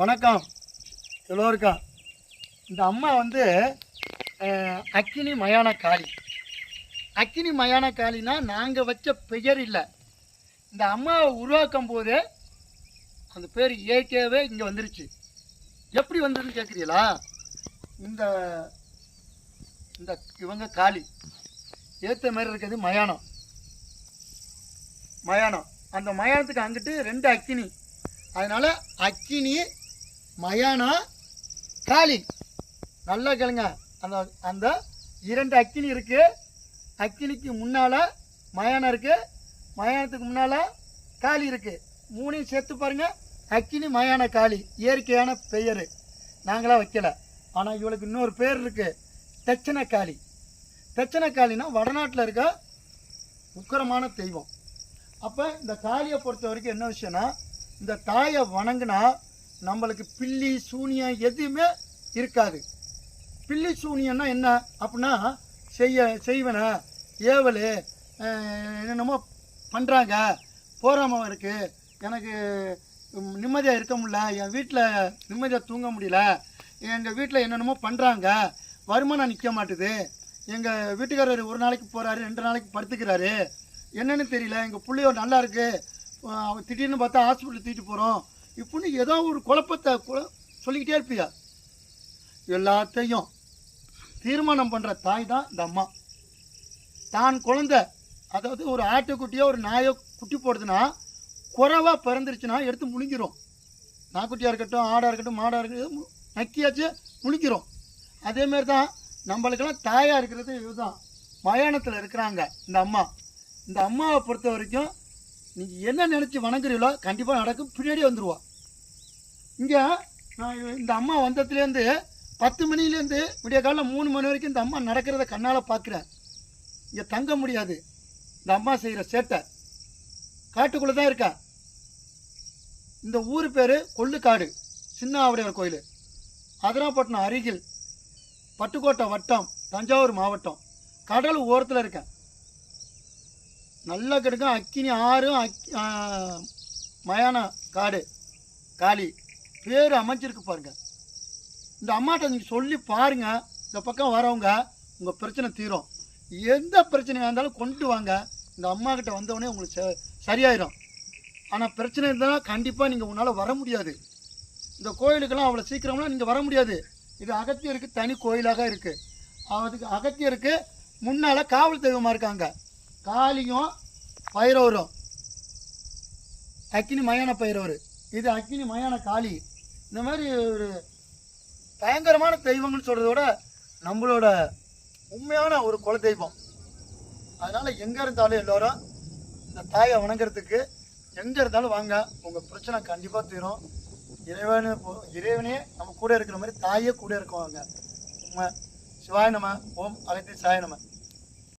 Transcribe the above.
வணக்கம். எல்லோருக்கும். இந்த அம்மா வந்து அக்கினி மயான காளி அக்கினி மயான காளினா நாங்கள் வச்ச பெயர் இல்லை. இந்த அம்மாவை உருவாக்கும் போதே அந்த பேர் இயற்கையாகவே இங்கே வந்துருச்சு. எப்படி வந்ததுன்னு கேட்குறீங்களா இந்த இந்த இவங்க காளி. ஏற்ற மாதிரி இருக்கிறது மயானம். மயானம். அந்த மயானத்துக்கு அங்கிட்டு ரெண்டு அக்கினி. அதனால் அக்கினி மயானம் காளி நல்லா கேளுங்க. அந்த அந்த இரண்டு அக்கினி இருக்குது அக்கினிக்கு முன்னால் மயானம் இருக்குது மயானத்துக்கு முன்னால் காளி இருக்குது மூணையும் சேர்த்து பாருங்கள் அக்கினி மயான காளி. இயற்கையான பெயர். நாங்களாம் வைக்கல. ஆனால் இவளுக்கு இன்னொரு பேர் இருக்குது தட்சணக்காளி காளி. காளினா வடநாட்டில் இருக்க உக்கரமான தெய்வம். அப்போ இந்த காளியை பொறுத்த வரைக்கும் என்ன விஷயம்னா இந்த தாயை வணங்கினா நம்மளுக்கு பில்லி சூனியம் எதுவுமே இருக்காது. பில்லி சூனியம்னா என்ன? அப்படின்னா செய்ய செய்வன ஏவல் என்னென்னமோ பண்ணுறாங்க போராமம் இருக்குது எனக்கு நிம்மதியாக இருக்க முடியல. என் வீட்டில் நிம்மதியாக தூங்க முடியல. எங்கள் வீட்டில் என்னென்னமோ பண்ணுறாங்க வருமானம் நிற்க மாட்டுது. எங்கள் வீட்டுக்காரர் ஒரு நாளைக்கு போகிறாரு ரெண்டு நாளைக்கு படுத்துக்கிறாரு. என்னென்னு தெரியல. எங்கள் பிள்ளையோ நல்லா இருக்குது திடீர்னு பார்த்தா ஹாஸ்பிட்டல் தூக்கிட்டு போகிறோம் இப்படின்னு ஏதோ ஒரு குழப்பத்தை சொல்லிக்கிட்டே இருப்பியா எல்லாத்தையும் தீர்மானம் பண்ணுற தாய் தான் இந்த அம்மா. தான் குழந்த அதாவது ஒரு ஆட்டுக்குட்டியோ ஒரு நாயோ குட்டி போடுதுன்னா குறைவாக பிறந்துருச்சுன்னா எடுத்து முழுங்கிரும். நாய்க்குட்டியாக இருக்கட்டும் ஆடாக இருக்கட்டும் மாடாக இருக்கட்டும் நக்கியாச்சு முழுங்கிரும். அதேமாரி தான் நம்மளுக்கெல்லாம் தாயாக இருக்கிறது இதுதான் மயானத்தில் இருக்கிறாங்க இந்த அம்மா. இந்த அம்மாவை பொறுத்த வரைக்கும் நீங்கள் என்ன நினச்சி வணங்குறீங்களோ கண்டிப்பாக நடக்கும். பின்னாடியே வந்துடுவா இங்கே நான் இந்த அம்மா வந்ததுலேருந்து பத்து மணிலேருந்து விடிய காலம் மூணு மணி வரைக்கும் இந்த அம்மா நடக்கிறத கண்ணால் பார்க்குறேன் இங்கே தங்க முடியாது. இந்த அம்மா செய்கிற சேட்டை. காட்டுக்குள்ளே தான் இருக்கா. இந்த ஊர் பேர் கொள்ளுக்காடு சின்ன ஆவுடையார் கோயில். அதனாப்பட்டினம் அருகில் பட்டுக்கோட்டை வட்டம் தஞ்சாவூர் மாவட்டம். கடல் ஓரத்தில் இருக்கேன். நல்லா கிடக்கும். அக்கினி ஆறும் அக் மயான காடு காளி. பேர் அமைஞ்சிருக்கு பாருங்கள் இந்த அம்மாட்ட நீங்கள் சொல்லி பாருங்கள் இந்த பக்கம் வரவங்க உங்கள் பிரச்சனை தீரும். எந்த பிரச்சனையாக இருந்தாலும் கொண்டு வாங்க. இந்த அம்மாக்கிட்ட வந்தவொடனே உங்களுக்கு ச- சரியாயிரும். ஆனால் பிரச்சனை இருந்தால் கண்டிப்பாக நீங்கள் உன்னால் வர முடியாது. இந்த கோயிலுக்கெல்லாம் அவ்வளோ சீக்கிரம்லாம் நீங்கள் வர முடியாது. இது அகத்தியருக்கு தனி கோயிலாக இருக்குது அதுக்கு அகத்தியருக்கு முன்னால் காவல் தெய்வமாக இருக்காங்க. காளியும் பைரவரும். அக்கினி மயான பைரவர். இது அக்கினி மயான காளி. இந்த மாதிரி ஒரு பயங்கரமான தெய்வங்கள்னு சொல்கிறத விட நம்மளோட உண்மையான ஒரு குல தெய்வம். அதனால் எங்கே இருந்தாலும் எல்லோரும் இந்த தாயை வணங்குறதுக்கு எங்கே இருந்தாலும் வாங்க. உங்கள் பிரச்சனை கண்டிப்பாக தீரும். இறைவனு போ- இறைவனே நம்ம கூட இருக்கிற மாதிரி தாயே கூட இருக்குவாங்க. உண்மை சிவாய நம ஓம் அகத்தி சாய நம.